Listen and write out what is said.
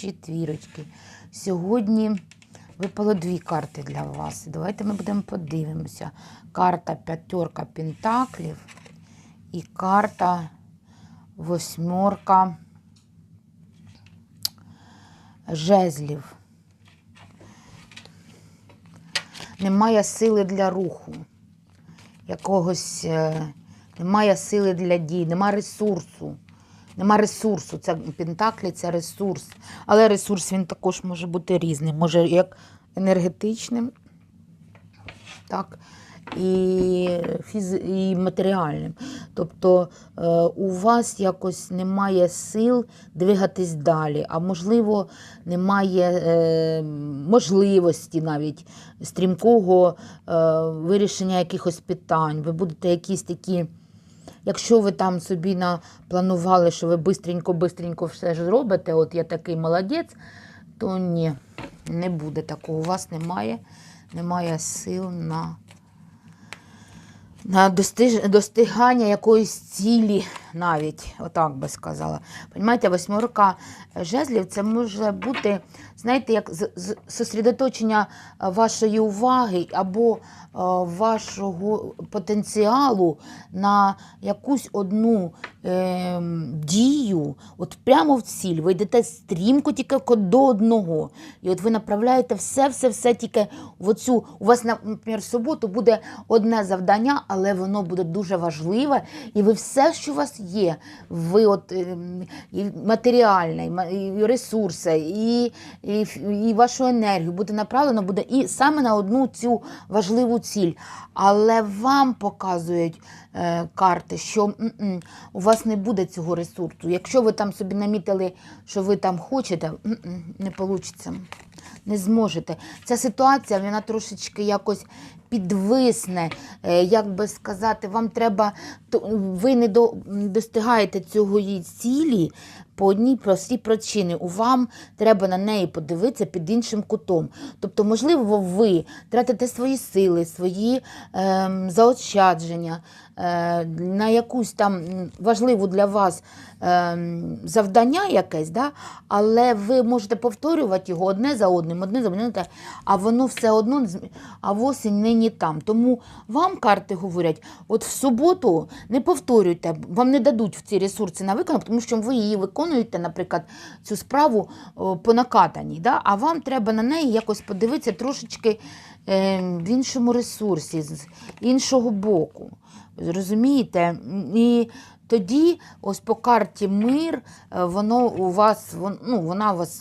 четвірочки. Сьогодні випало дві карти для вас. Давайте ми будемо подивимося. Карта п'ятерка пентаклів і карта восьмерка жезлів. Немає сили для руху, якогось е, немає сили для дій, немає ресурсу. Нема ресурсу. Це Пентаклі це ресурс. Але ресурс він також може бути різним. Може як енергетичним, так, і, фіз... і матеріальним. Тобто е, у вас якось немає сил двигатись далі, а можливо, немає е, можливості навіть стрімкого е, вирішення якихось питань. Ви будете якісь такі. Якщо ви там собі напланували, що ви бистренько-бистренько все ж зробите, от я такий молодець, то ні, не буде такого. У вас немає, немає сил на, на достигання якоїсь цілі навіть, отак би сказала. Понімаєте, восьмерка жезлів це може бути, знаєте, як сосредоточення е, вашої уваги або е, вашого потенціалу на якусь одну е, дію, от прямо в ціль. Ви йдете стрімко тільки до одного. І от ви направляєте все-все-все тільки в оцю. У вас, наприклад, в суботу буде одне завдання, але воно буде дуже важливе, і ви все, що у вас є, ви от ем, і матеріальне, і ресурси, і, і, і вашу енергію буде направлено буде і саме на одну цю важливу ціль. Але вам показують е, карти, що м-м, у вас не буде цього ресурсу. Якщо ви там собі намітили, що ви там хочете, не вийде. Не зможете. Ця ситуація вона трошечки якось підвисне. Е, Як би сказати, вам треба, ви не до, достигаєте цього її цілі по одній простій причині. У вам треба на неї подивитися під іншим кутом. Тобто, можливо, ви тратите свої сили, свої ем, заощадження е, на якусь там важливу для вас ем, завдання якесь, да? але ви можете повторювати його одне за одним, одне за одним, а воно все одно, а в осінь нині там. Тому вам карти говорять, от в суботу не повторюйте, вам не дадуть в ці ресурси на виконання, тому що ви її виконуєте, наприклад, цю справу по накатаній, да? а вам треба на неї якось подивитися трошечки е, в іншому ресурсі, з іншого боку. Розумієте? І тоді, ось по карті мир, е, воно у вас, ну, вона у вас